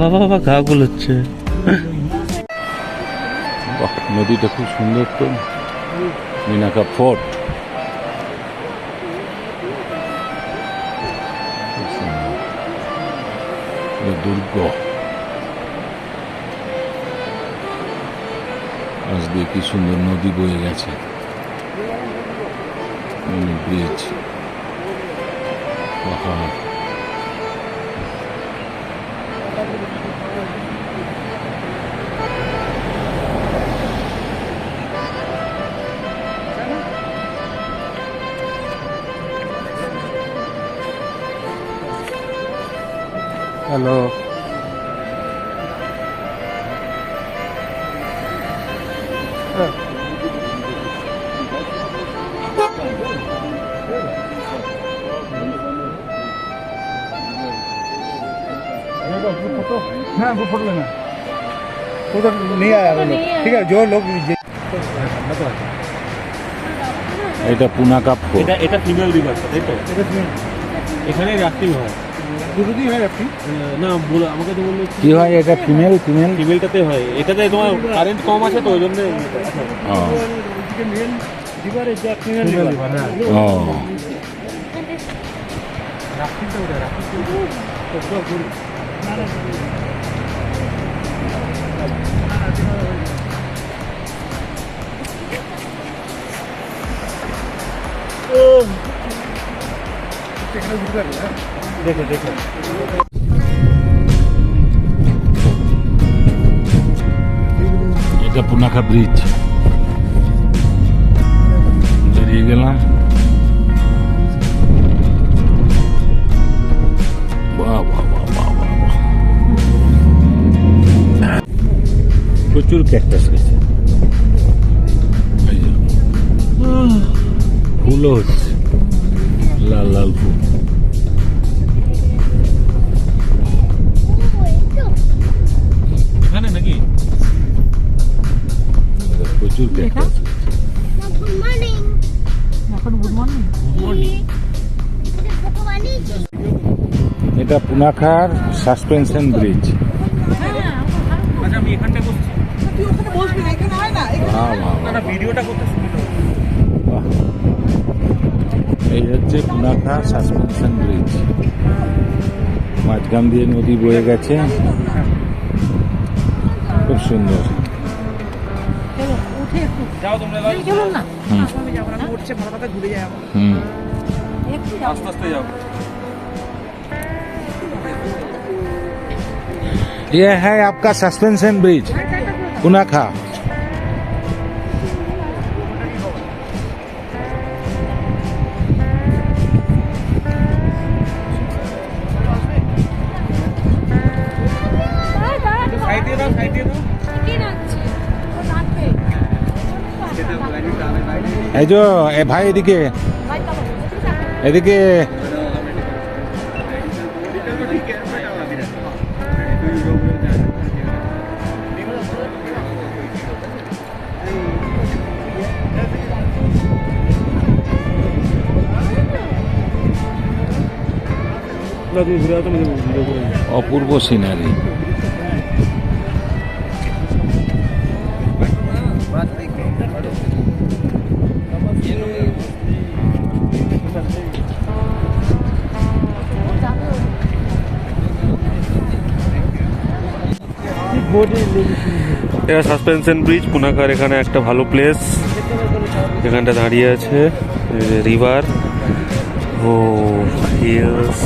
বাবা বাবা গা গুলোচ্ছে। নদীটা খুব সুন্দর তো। মিনাকা ফোর্ট। দুর্গ। আজ দিয়ে কি সুন্দর নদী বয়ে গেছে। ব্রিজ পাহাড়। হ্যালো। হ্যাঁ ফটো না ফটো নিয়ে আয়া ঠিক আছে জোর লোক এটা পুনা কাপ এটা এটা ফিমেল রিভার তাই তো? এটা ফিমেল এখানে রাফটিং হয় দুটোতেই হয় আপনি? না বলে আমাকে তো বলল কি হয় এটা ফিমেল ফিমেল ফিমেলটাতে হয়। এটাতে তোমার কারেন্ট কম আছে তো ওই জন্য ও। দেখো দেখো। এটা পুনাকা ব্রিজ বেরিয়ে গেলাম। প্রচুর ক্যাকটাস গেছে ফুলও হচ্ছে। লাল লাল ফুল। প্রচুর. এখন গুড মর্নিং. এটা পুনাখার সাসপেনশন ব্রিজ আচ্ছা হয়। বাহ। এই হচ্ছে পুনাখা সাসপেনশন ব্রিজ মাঝখান দিয়ে নদী বয়ে গেছে খুব সুন্দর উঠে একটু যাও তোমরা এবার। চলুন না হুম আমি যাবো না উঠছে মাথা ব্যথা ঘুরে যায় আমার হুম একটু যাও আস্তে আস্তে যাও ये है आपका सस्पेंशन ब्रिज पुनाखा এই যে এ ভাই এদিকে এদিকে। অপূর্ব সিনারি এটা সাসপেনশন ব্রিজ পুনাকার এখানে একটা ভালো প্লেস এখানটা দাঁড়িয়ে আছে river O hills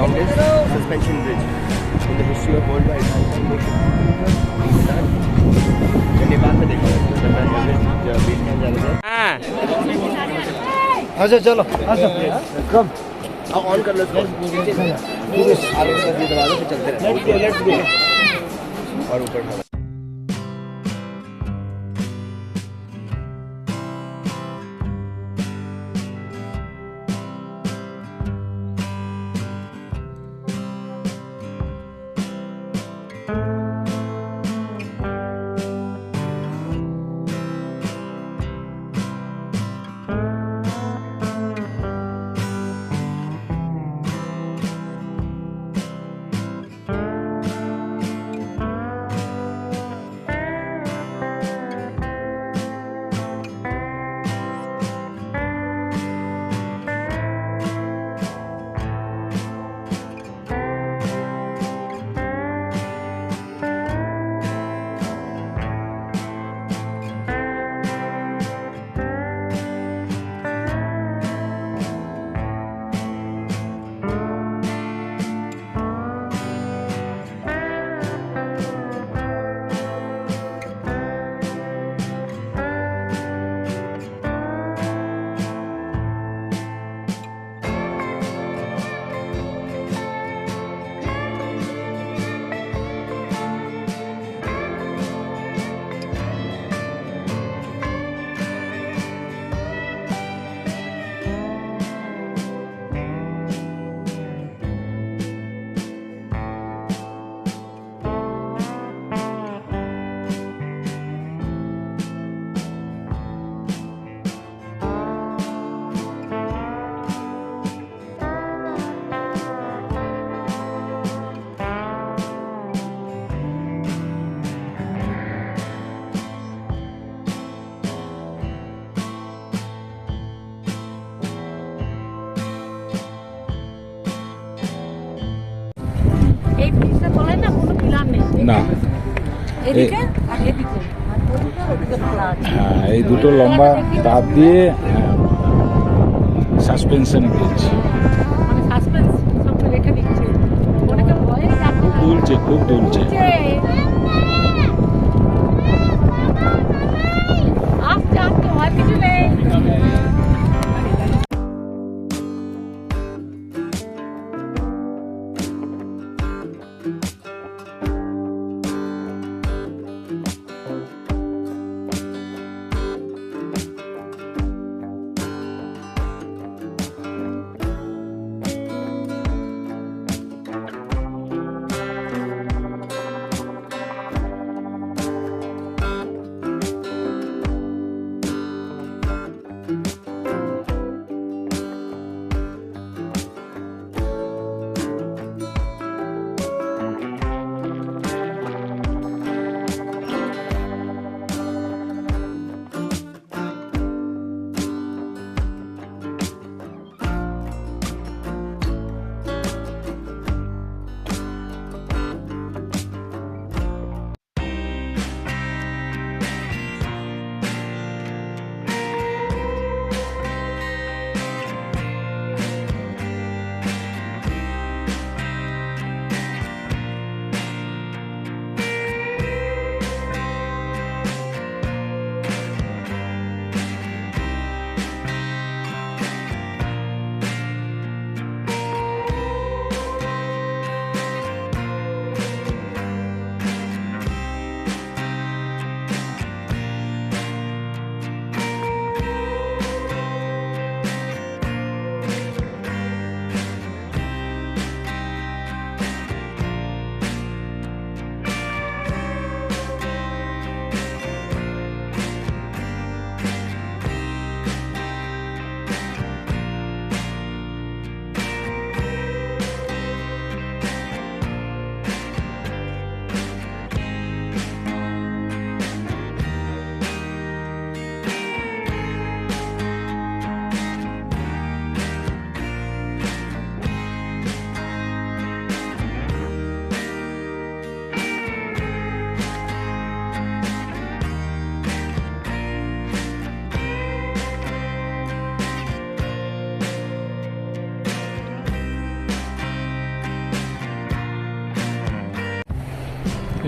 longest suspension bridge in the history of worldwide on कर लो चलते और ऊपर হ্যাঁ, এই দুটো লম্বা তার দিয়ে হ্যাঁ, সাসপেনশন ব্রিজ খুব দুলছে খুব দুলছে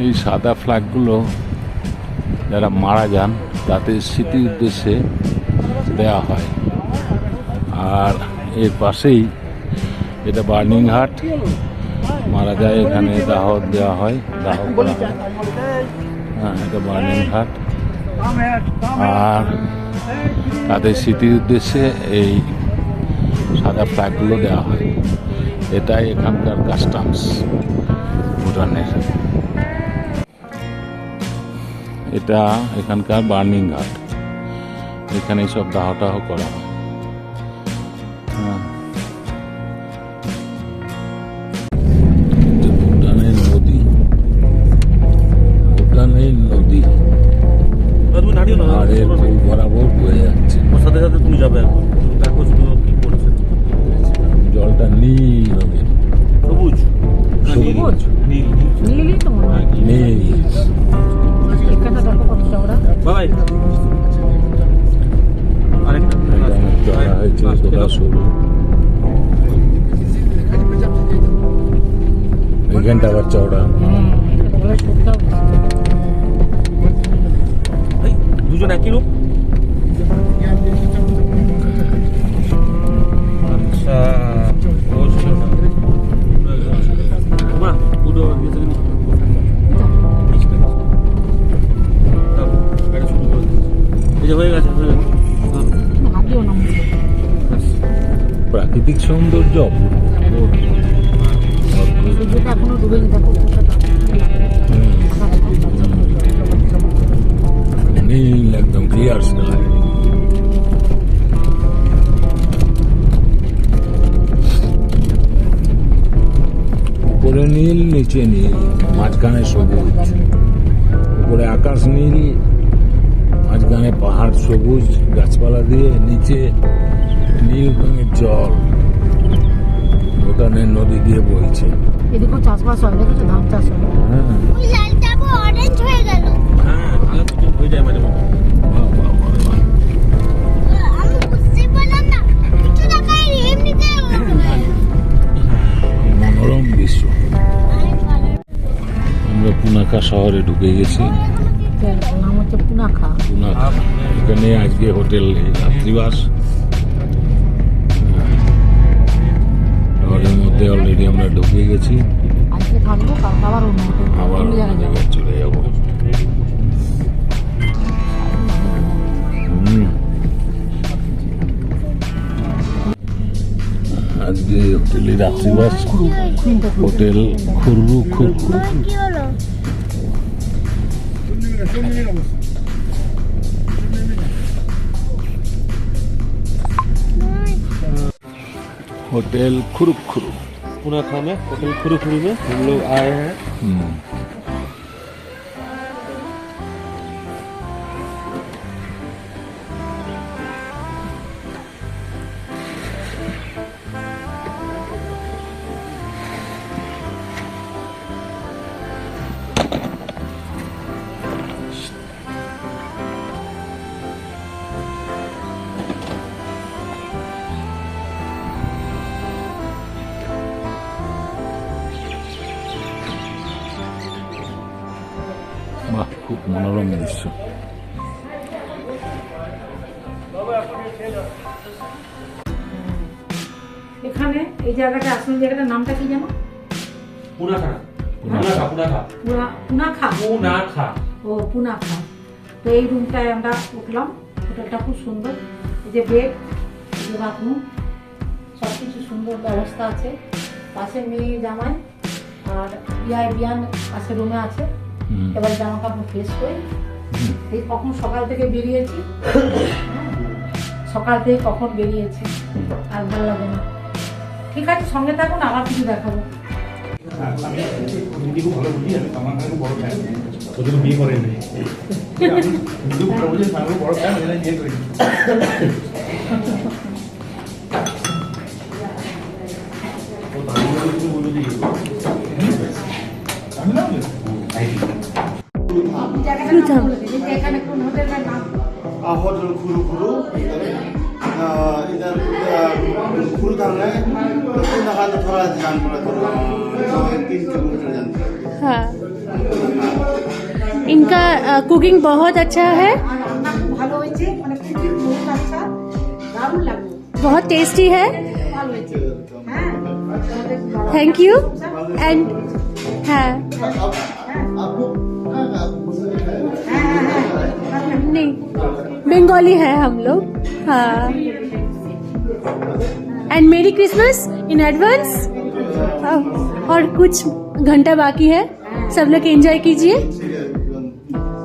এই সাদা ফ্ল্যাগগুলো যারা মারা যান তাতে স্মৃতির উদ্দেশ্যে দেয়া হয়। আর এর পাশেই এটা বার্নিং হাট মারা যায় এখানে দাহ দেওয়া হয় দাহ হ্যাঁ। এটা বার্নিং হাট আর তাদের স্মৃতির উদ্দেশ্যে এই সাদা ফ্ল্যাগগুলো দেওয়া হয়। এটাই এখানকার কাস্টমস, ভুটানের। এটা এখানকার বার্নিং ঘাট এখানে সব দাহ টাহ করা হয় হ্যাঁ। এখানটা আবার চওড়া হ্যাঁ দুজন একই রূপ আচ্ছা হয়ে গেছে। প্রাকৃতিক সৌন্দর্য অপূর্ব। নীল, একদম ক্লিয়ার স্কাই উপরে নীল, নিচে নীল, মাঝখানে সবুজ। উপরে আকাশ নীল, মাঝখানে পাহাড় সবুজ, গাছপালা দিয়ে নিচে নীল রঙের জল। ভুটানের নদী দিয়ে বইছে। এদিকেও চাষবাস হয় দেখেছ ধান চাষ হয়। হ্যাঁ অরেঞ্জ হয়ে গেল। হ্যাঁ হয়ে যায় মাঝে মাঝে না। কিছু মনোরম দৃশ্য। আমরা পুনাখা শহরে ঢুকে গেছি। নাম হচ্ছে পুনাখা পুনাখা এখানে আজকে হোটেল রাত্রিবাস। মধ্যে অলরেডি আমরা ঢুকে গেছি। আবার জায়গায় চলে যাব। আজকে হোটেলে রাত্রিবাস হোটেল খুরু খুরু হোটেল খুরুক খুরুক खुरुक था में होटल खुरू खुरू में। हम लोग आए हैं। বাহ খুব মনোরম দৃশ্য। এখানে এই জায়গাটা আসল জায়গাটার নামটা কি জানো পুনাখা। পুনাখা। পুনাখা পুনাখা। পুনাখা? ও পুনাখা। তো এই রুমটায় আমরা উঠলাম। হোটেলটা খুব সুন্দর। এই যে বেড যে সুন্দর ব্যবস্থা আছে। পাশে মেয়ে জামাই আর বিয়ায় বিয়ান আছে রুমে আছে। এবার জামা কাপড় ফ্রেশ করি এই কখন সকাল থেকে বেরিয়েছি সকাল থেকে কখন বেরিয়েছি আর ভালো লাগে না। ঠিক আছে সঙ্গে থাকুন আবার কিছু দেখাবো। ওদের বিয়ে করেন হিন্দু বড় বুঝে বড় ফ্যান বিয়ে করি 호들 그룹으로 일단 구르당에 끝나가도 돌아가지 않더라도 저의 띵띵으로 들어간다. हाँ इनका कुकिंग बहुत अच्छा है बहुत टेस्टी है थैंक यू एंड हाँ बंगाली है हम लोग हाँ एंड मेरी क्रिसमस इन एडवांस और कुछ घंटा बाकी है सब लोग एंजॉय कीजिए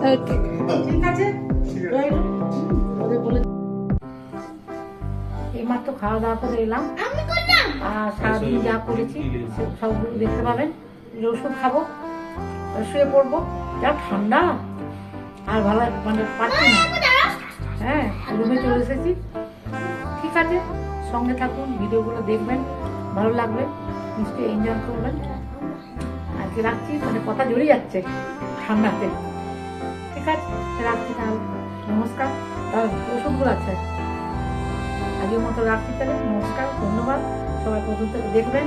ओके ঠিক আছে রইলো। ওদের বলে এইমাত্র খাওয়া দাওয়া করে এলাম আমি করলাম আর সারাদিন যা করেছি সে সবগুলো দেখতে পাবেন এই ওষুধ খাবো আর শুয়ে পড়বো যা ঠান্ডা আর ভালো মানে পাচ্ছি না হ্যাঁ রুমে চলে এসেছি। ঠিক আছে, সঙ্গে থাকুন, ভিডিওগুলো দেখবেন, ভালো লাগবে, নিশ্চয়ই এনজয় করবেন। আজকে রাখছি মানে কথা জড়িয়ে যাচ্ছে ঠান্ডাতে। ঠিক আছে, রাখছি তাহলে। নমস্কার তার ওষুধগুলো আছে। আজকের মতো রাখছি তাহলে, নমস্কার, ধন্যবাদ। সবাই প্রথম থেকে দেখবেন,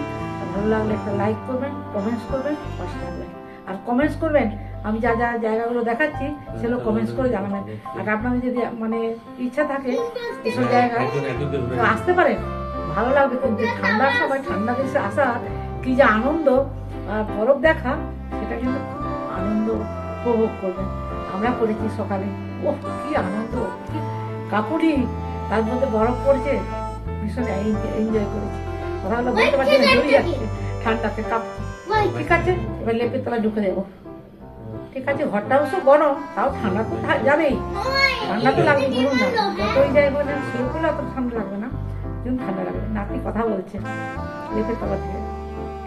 ভালো লাগলে একটা লাইক করবেন কমেন্টস করবেন, পাশে থাকবেন। আর কমেন্টস করবেন আমি যা যা জায়গাগুলো দেখাচ্ছি সেগুলো কমেন্টস করে জানাবেন। আর আপনাদের যদি মানে ইচ্ছা থাকে এসব জায়গায় আসতে পারেন। ভালো লাগবে কিন্তু ঠান্ডার সময় ঠান্ডা দেশে আসা কি যে আনন্দ। বরফ দেখা সেটা কিন্তু আনন্দ উপভোগ করবেন। আমরা করেছি সকালে। ও কি আনন্দ কি কাপড়ি তার মধ্যে বরফ পড়ছে। ভীষণ এনজয় করেছি। কথা হলো বলতে পারছি না জড়িয়ে যাচ্ছে। ঠান্ডাতে কাঁপছি। ঠিক আছে? এবার লেপের তলায় ঢুকে দেবো। ঠিক আছে ঘরটা অবশ্য গরম, তাও ঠান্ডা তো যাবেই। ঠান্ডা তো লাগবে, বলুন না। যতই যাই বলে, সেগুলো অত ঠান্ডা লাগবে না। কিন্তু ঠান্ডা লাগবে। নাতি কথা বলছে, লেপের তলা থেকে।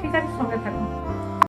ঠিক আছে, সঙ্গে থাকুন।